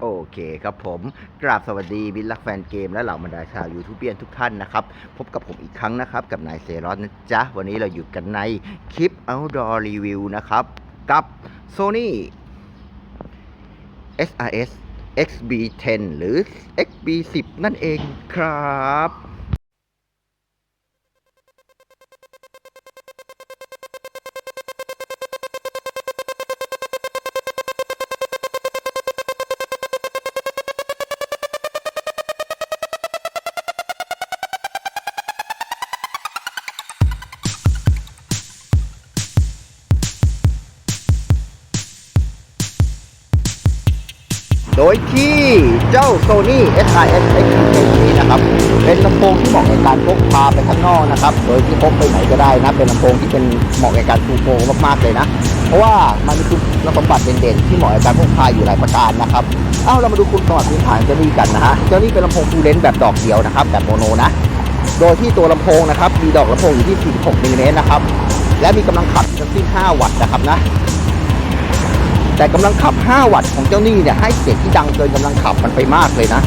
โอเคครับผมกราบสวัสดีบิลลักแฟนเกมและเหล่าบรรดาชาวยูทูบเบียนทุกท่านนะครับ พบกับผมอีกครั้งนะครับ กับนายเซรอนนะจ๊ะ วันนี้เราอยู่กันในคลิป Outdoor Review นะครับ กับ Sony SRS XB10 หรือ XB10 นั่นเองครับ โดยที่เจ้า Sony SRS X10 นี้นะครับ เป็นลำโพงที่เหมาะในการพกพาไปข้างนอกนะครับ โดยที่พกไปไหนก็ได้นะ เป็นลำโพงที่เป็นเหมาะในการฟูโฟมากๆเลยนะ เพราะว่ามันมีคุณสมบัติเด่นๆ ที่เหมาะในการพกพาอยู่หลายประการนะครับ เอ้าเรามาดูคุณสมบัติพื้นฐานเจ้านี้กันนะฮะ เจ้านี้เป็นลำโพงฟูลเลนส์แบบดอกเดียวนะครับ แบบโมโนนะ โดยที่ตัวลำโพงนะครับ มีดอกลำโพงอยู่ที่ 46มิลลิเมตรนะครับ และมีกำลังขับทั้งสิ้น5วัตต์นะครับนะ แต่กำลังขับ 5 วัตต์ของเจ้านี่เนี่ยให้เสียงที่ดังเกินกำลังขับมันไปมากเลยนะ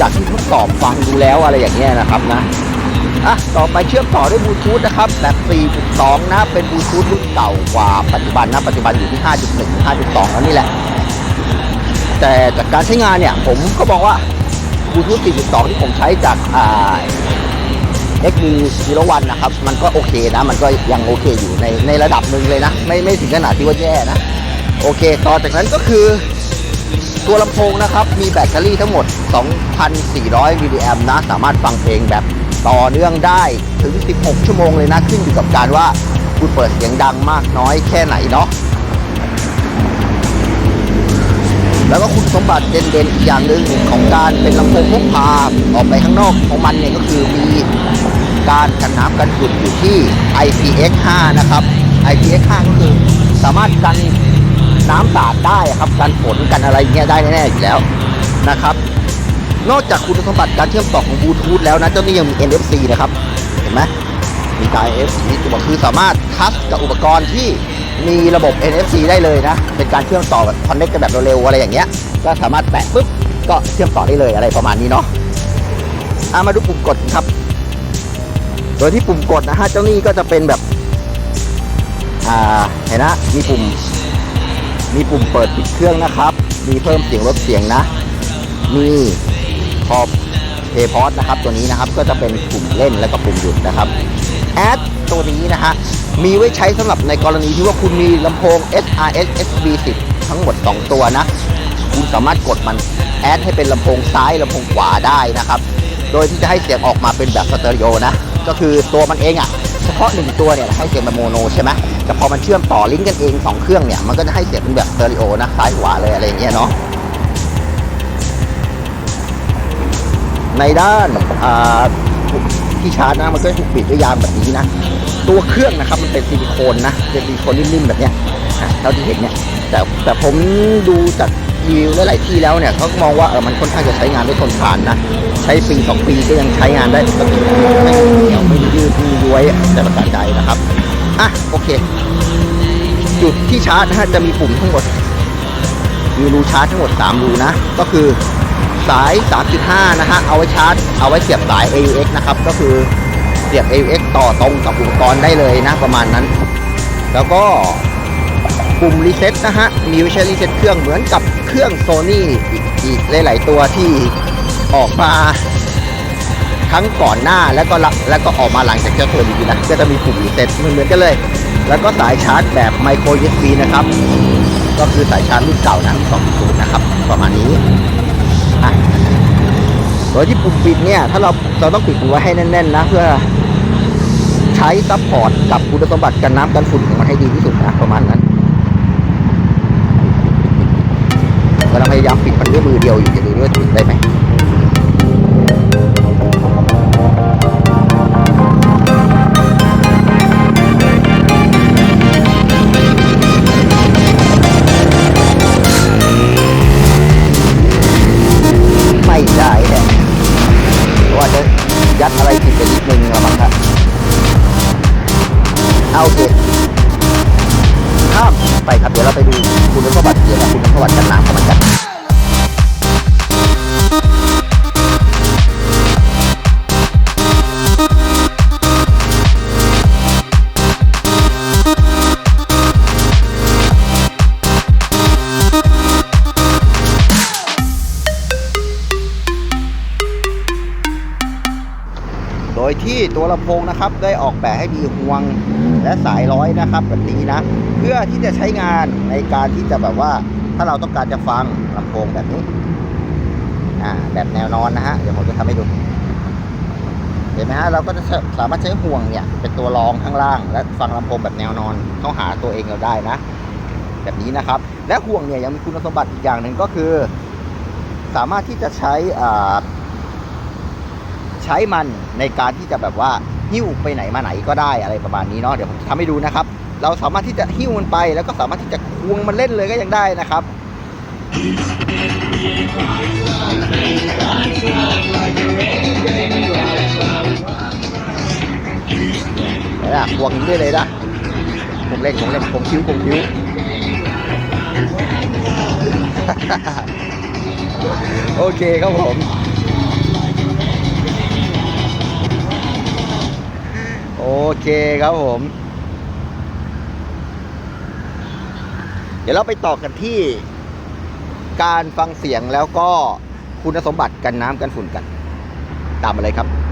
จากที่ทดสอบฟังดูแล้วอะไรอย่างเงี้ยนะครับนะอะต่อไปเชื่อมต่อด้วยบลูทูธนะครับ แบบ 4.2 นะ เป็นบลูทูธรุ่นเก่ากว่าปัจจุบันนะ ปัจจุบันอยู่ที่ 5.1 5.2 แล้วนี่แหละ แต่จากการใช้งานเนี่ย ผมก็บอกว่าบลูทูธ 4.2 ที่ผมใช้จากอ่า XB 01นะครับ มันก็โอเคนะ มันก็ยังโอเคอยู่ในในระดับหนึ่งเลยนะ ไม่ไม่ถึงขนาดที่ว่าแย่นะ โอเค ต่อจากนั้นก็คือ ตัวลำโพงนะครับ มีแบตเตอรี่ทั้งหมด 2,400 มิลลิแอมนะ สามารถฟังเพลงแบบต่อเนื่องได้ถึง 16 ชั่วโมงเลยนะ ขึ้นอยู่กับการว่าคุณเปิดเสียงดังมากน้อยแค่ไหนเนาะแล้วก็คุณสมบัติเด่นๆอีกอย่างหนึ่งของการเป็นลำโพงพกพาออกไปข้างนอกของมันเนี่ยก็คือมีการกันน้ำกันฝุ่นอยู่ที่ IPX5 นะครับ IPX5 ก็คือสามารถกัน น้ำสาดได้ครับกันฝนกันอะไรเงี้ยได้แน่ๆอยู่แล้วนะครับ นอกจากคุณสมบัติการเชื่อมต่อของบลูทูธแล้วนะเจ้านี่ยังมี NFC นะครับ เห็นไหมมีการ NFC ตัวคือสามารถทัชกับอุปกรณ์ที่มีระบบ NFC ได้เลยนะ เป็นการเชื่อมต่อแบบคอนเนคกันแบบเร็วๆอะไรอย่างเงี้ย ก็สามารถแตะปุ๊บก็เชื่อมต่อได้เลยอะไรประมาณนี้เนาะอะมาดูปุ่มกดครับ โดยที่ปุ่มกดนะฮะเจ้านี่ก็จะเป็นแบบ อ่า เห็นนะมีปุ่ม มีปุ่มเปิดปิดเครื่องนะครับ มีเพิ่มเสียงลดเสียงนะ มีพอเพย์พอสนะครับ ตัวนี้นะครับก็จะเป็นปุ่มเล่นแล้วก็ปุ่มหยุดนะครับแอดตัวนี้นะฮะมีไว้ใช้สำหรับในกรณีที่ว่าคุณมีลำโพง SRS SB10 ทั้งหมด 2 ตัวนะ คุณสามารถกดมันแอดให้เป็นลำโพงซ้ายลำโพงขวาได้นะครับ โดยที่จะให้เสียงออกมาเป็นแบบสเตอริโอนะ ก็คือตัวมันเองอะ่ะ เฉพาะหนึ่งตัวเนี่ยให้เสียงแบบโมโนใช่ไหมแต่พอมันเชื่อมต่อลิงก์กันเองสองเครื่องเนี่ยมันก็จะให้เสียงเป็นแบบสเตอริโอนะซ้ายขวาเลยอะไรอย่างเงี้ยเนาะในด้านที่ชาร์จนะมันก็ถูกปิดด้วยยางแบบนี้นะตัวเครื่องนะครับมันเป็นซิลิโคนนะเป็นซิลิโคนนิ่มๆแบบเนี้ยเท่าที่เห็นเนี่ยแต่แต่ผมดูจากรีวิวหลายๆที่แล้วเนี่ยเขาก็มองว่าเออมันค่อนข้างจะใช้งานได้ทนทานนะ ใช้ปีสองปีก็ยังใช้งานได้ปกติไม่เหนียวไม่ยืดไม่ย้วยแต่ประการใดนะครับอะโอเค จุดที่ชาร์จนะฮะจะมีปุ่มทั้งหมด มีรูชาร์จทั้งหมด 3 รูนะ ก็คือสาย 3.5 นะฮะ เอาไว้ชาร์จ เอาไว้เสียบสาย AUX นะครับ ก็คือเสียบ AUX ต่อตรงกับอุปกรณ์ได้เลยนะ ประมาณนั้น แล้วก็ปุ่มรีเซ็ตนะฮะ มีไว้ใช้รีเซ็ตเครื่องเหมือนกับเครื่อง Sony อีกอีกหลาย ๆ ตัวที่ ออกมาทั้งก่อนหน้าแล้วก็แล้วก็ออกมาหลังจากเจ้าตัวนี้นะก็จะมีปุ่มรีเซ็ตเหมือนกันเลย แล้วก็สายชาร์จแบบไมโคร USB นะครับ ก็คือสายชาร์จรุ่นเก่านะ2.0นะครับ ประมาณนี้โดยที่ปุ่มปิดเนี่ย ถ้าเราเราต้องปิดมันไว้ให้แน่นๆนะ เพื่อใช้ซัพพอร์ตกับคุณสมบัติกันน้ำกันฝุ่นของมันให้ดีที่สุดนะประมาณนั้นกำลังพยายามปิดมันด้วยมือเดียวอยู่จะดูด้วยว่าปิดได้ไหม ไลำโพงนะครับ ได้ออกแบบให้มีห่วงและสายร้อยนะครับแบบนี้นะ เพื่อที่จะใช้งานในการที่จะแบบว่าถ้าเราต้องการจะฟังลำโพงแบบนี้อ่าแบบแนวนอนนะฮะเดี๋ยวผมจะทำให้ดูเห็นไหมฮะเราก็จะสามารถใช้ห่วงเนี่ยเป็นตัวรองข้างล่าง และฟังลำโพงแบบแนวนอนเข้าหาตัวเองเราได้นะ แบบนี้นะครับ และห่วงเนี่ยยังมีคุณสมบัติอีกอย่างหนึ่งก็คือ สามารถที่จะใช้อ่า ใช้มันในการที่จะแบบว่าหิ้วไปไหนมาไหนก็ได้อะไรประมาณนี้เนาะเดี๋ยวผมจะทำให้ดูนะครับ เราสามารถที่จะหิ้วมันไป แล้วก็สามารถที่จะควงมันเล่นเลยก็ยังได้นะครับเดี๋ยวนะควงด้วยเลยนะผมเล่นผมเล่นผมคิ้วผมคิ้วโอเคครับผม โอเคครับผม เดี๋ยวเราไปต่อกันที่การฟังเสียงแล้วก็คุณสมบัติกันน้ำกันฝุ่นกัน ตามมาเลยครับ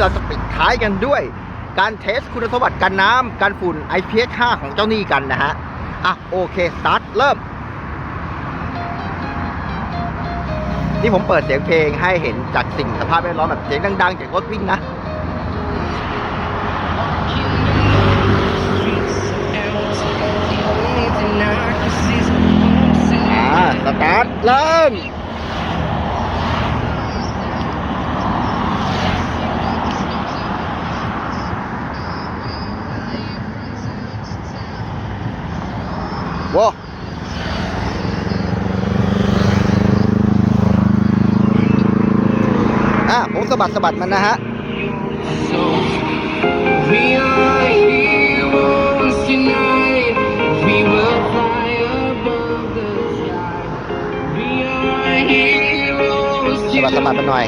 เราจะปิดท้ายกันด้วย การเทสคุณสมบัติกันน้ำกันฝุ่น IPX5 ของเจ้านี่กันนะฮะ อะโอเคสตาร์ทเริ่ม นี่ผมเปิดเสียงเพลงให้เห็นจากสิ่งสภาพแวดล้อมแบบเสียงดังๆ จากรถวิ่งนะอ่าสตาร์ทเริ่ม ว้าอะผมสะ บัดสะบัดมันนะฮะ We are heroes tonight. We will fly above the sky. We are heroes สะบัดสะบัดมันหน่อย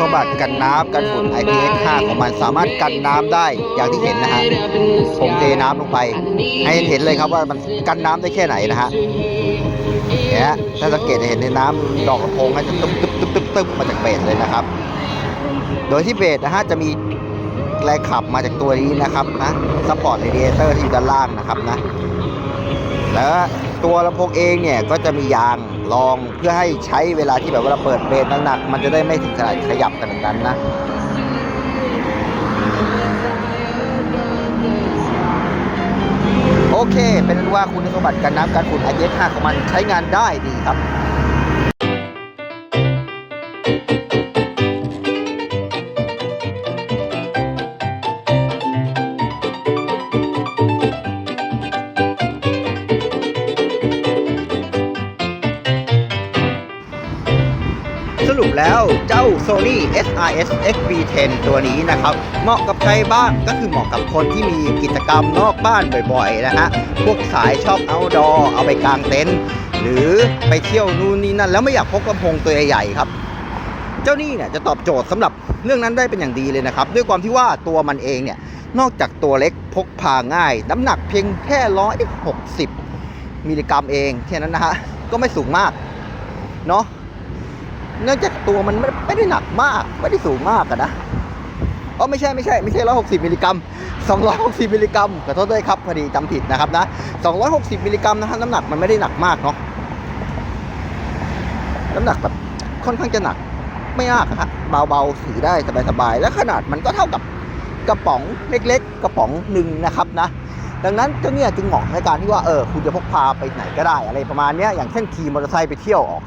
สมบัติกันน้ำกันฝุ่น IPX5 ของมันสามารถกันน้ำได้อย่างที่เห็นนะฮะผมเทน้ำลงไป ให้เห็นเลยครับว่ามันกันน้ำได้แค่ไหนนะฮะเนี่ยถ้าสังเกตจะเห็นในน้ำดอกลำโพงมันจะตึ๊บตึ๊บตึ๊บตึ๊บตึ๊บมาจากเบสเลยนะครับ โดยที่เบสนะฮะจะมีแรงขับมาจากตัวนี้นะครับนะซัพพอร์ตเรดิเอเตอร์ที่อยู่ด้านล่างนะครับนะแล้วตัวลำโพงเองเนี่ยก็จะมียาง ลองเพื่อให้ใช้เวลาที่แบบว่าเราเปิดเบรคหนักๆมันจะได้ไม่ถึงขนาดขยับกันาดนั้นนะโอเค เป็นว่าคุณสมบัติการน้ำการฝุ่น IPX5 ของมันใช้งานได้ดีครับ สรุปแล้วเจ้า Sony SRS XB10 ตัวนี้นะครับ เหมาะกับใครบ้างก็คือเหมาะกับคนที่มีกิจกรรมนอกบ้านบ่อยๆนะฮะพวกสายชอบ outdoor เอาไปกางเต็นท์หรือไปเที่ยวนู่นนี่นั่นแล้วไม่อยากพกลำโพงตัวใหญ่ๆครับเจ้านี่เนี่ยจะตอบโจทย์สำหรับเรื่องนั้นได้เป็นอย่างดีเลยนะครับ ด้วยความที่ว่าตัวมันเองเนี่ยนอกจากตัวเล็กพกพาง่าย น้ำหนักเพียงแค่ร้อยหกสิบมิลลิกรัมเองแค่นั้นนะฮะก็ไม่สูงมากเนาะ เนื่องจากตัวมันไม่ได้หนักมากไม่ได้สูงมากอะนะอ๋อไม่ใช่ไม่ใช่ไม่ใช่ 160 มิลลิกรัม 260 มิลลิกรัมขอโทษด้วยครับพอดีจำผิดนะครับนะ 260 มิลลิกรัมนะฮะน้ำหนักมันไม่ได้หนักมากเนาะน้ำหนักแบบค่อนข้างจะหนักไม่มากอะฮะเบาๆถือได้สบายๆและขนาดมันก็เท่ากับกระป๋องเล็กๆ กระป๋องหนึ่งนะครับนะ ดังนั้นเจ้าเนี่ยจึงเหมาะในการที่ว่าเออคุณจะพกพาไปไหนก็ได้ อะไรประมาณนี้อย่างเช่นขี่มอเตอร์ไซค์ไปเที่ยวออก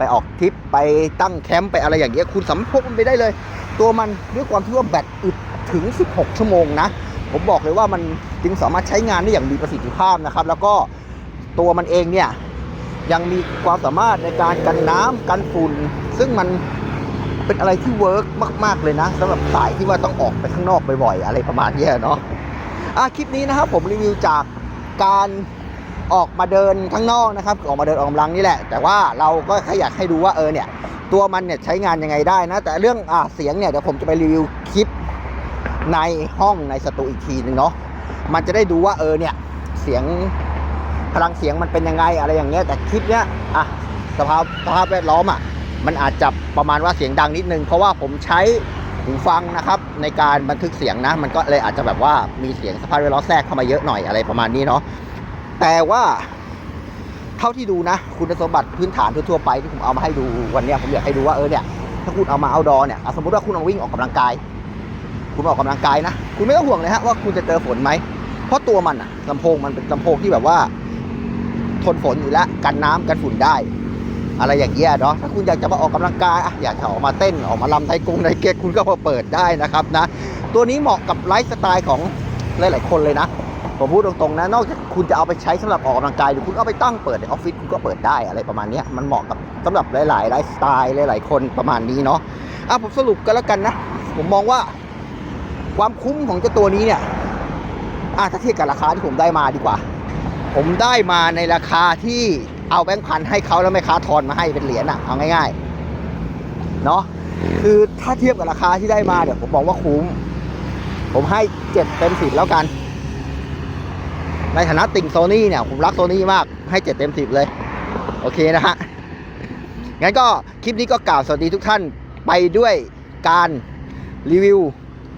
ไปออกทริปไปตั้งแคมป์ไปอะไรอย่างเงี้ยคุณสามารถพกมันไปได้เลย ตัวมันด้วยความที่ว่าแบตอึดถึง 16 ชั่วโมงนะ ผมบอกเลยว่ามันจึงสามารถใช้งานได้อย่างมีประสิทธิภาพนะครับ แล้วก็ตัวมันเองเนี่ยยังมีความสามารถในการกันน้ำกันฝุ่นซึ่งมันเป็นอะไรที่เวิร์กมาก ๆ เลยนะสำหรับสายที่ว่าต้องออกไปข้างนอกบ่อยๆอะไรประมาณนี้เนาะอะคลิปนี้นะครับผมรีวิวจากการ ออกมาเดินข้างนอกนะครับออกมาเดินออกกำลังนี่แหละ แต่ว่าเราก็แค่อยากให้ดูว่าเออเนี่ยตัวมันเนี่ยใช้งานยังไงได้นะ แต่เรื่องอ่าเสียงเนี่ยเดี๋ยวผมจะไปรีวิวคลิปในห้องในสตูอีกทีหนึงเนาะมันจะได้ดูว่าเออเนี่ยเสียงพลังเสียงมันเป็นยังไงอะไรอย่างเงี้ยแต่คลิปเนี้ยอะสภาพสภาพแวดล้อมอะมันอาจจะประมาณว่าเสียงดังนิดนึง เพราะว่าผมใช้หูฟังนะครับ ในการบันทึกเสียงนะ มันก็เลยอาจจะแบบว่ามีเสียงสภาพแวดล้อมแทรกเข้ามาเยอะหน่อยอะไรประมาณนี้เนาะ แต่ว่าเท่าที่ดูนะ คุณสมบัติพื้นฐานทั่วๆไปที่ผมเอามาให้ดูวันนี้ผมอยากให้ดูว่าเออเนี่ยถ้าคุณเอามาเอาดอเนี่ยสมมติว่าคุณเอาวิ่งออกกำลังกาย คุณออกกำลังกายนะคุณไม่ต้องห่วงเลยฮะว่าคุณจะเจอฝนไหมเพราะตัวมันอะลำโพงมันเป็นลำโพงที่แบบว่า ทนฝนอยู่แล้วกันน้ำกันฝุ่นได้ อะไรอย่างเงี้ยเนาะถ้าคุณอยากจะมาออกกำลังกายอะอยากจะออกมาเต้นออกมาลำไทยกงไทยเก๊กคุณก็มาเปิดได้นะครับนะ ตัวนี้เหมาะกับไลฟ์สไตล์ของหลาย ๆ คนเลยนะ ผมพูดตรงๆนะ นอกจากคุณจะเอาไปใช้สำหรับออกกำลังกายหรือคุณเอาไปตั้งเปิดในออฟฟิศคุณก็เปิดได้อะไรประมาณนี้มันเหมาะกับสำหรับหลายๆไลฟ์สไตล์หลายๆคนประมาณนี้เนาะอะผมสรุปกันแล้วกันนะ ผมมองว่าความคุ้มของเจ้าตัวนี้เนี่ยอะถ้าเทียบกับราคาที่ผมได้มาดีกว่า ผมได้มาในราคาที่เอาแบงค์พันให้เขาแล้วแม่ค้าทอนมาให้เป็นเหรียญอะเอาง่ายๆเนาะคือถ้าเทียบกับราคาที่ได้มาเดี๋ยวผมมองว่าคุ้ม ผมให้เจ็ดเต็มสิบแล้วกัน ในฐานะติ่งโซนี่เนี่ยผมรักโซนี่มากให้เจ็ดเต็มสิบเลย โอเคนะฮะ งั้นก็คลิปนี้ก็กล่าวสวัสดีทุกท่านไปด้วยการรีวิว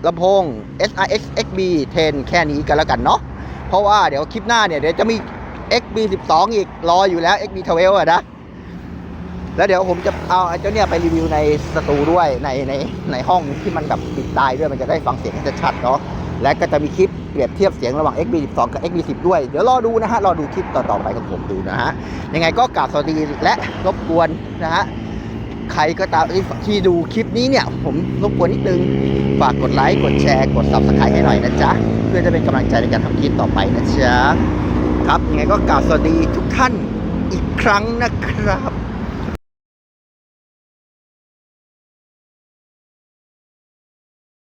ลำโพง SRX XB 10 แค่นี้กันแล้วกันเนาะ เพราะว่าเดี๋ยวคลิปหน้าเนี่ยเดี๋ยวจะมี XB 12 อีกรออยู่แล้ว XB 12อะนะ แล้วเดี๋ยวผมจะเอาไอ้เจ้าเนี่ยไปรีวิวในสตูด้วยในในในห้องที่มันแบบปิดตายด้วยมันจะได้ฟังเสียงกันชัดๆเนาะ และก็จะมีคลิปเปรียบเทียบเสียงระหว่าง XB12 กับ XB10 ด้วย เดี๋ยวรอดูนะฮะ รอดูคลิปต่อๆไปของผมดูนะฮะ ยังไงก็กราบสวัสดีและรบกวนนะฮะ ใครก็ตามที่ดูคลิปนี้เนี่ย ผมรบกวนนิดนึง ฝากกดไลค์ กดแชร์ กด subscribe ให้หน่อยนะจ๊ะ เพื่อจะเป็นกำลังใจในการทำคลิปต่อไปนะจ๊ะ ครับ ยังไงก็กราบสวัสดีทุกท่านอีกครั้งนะครับ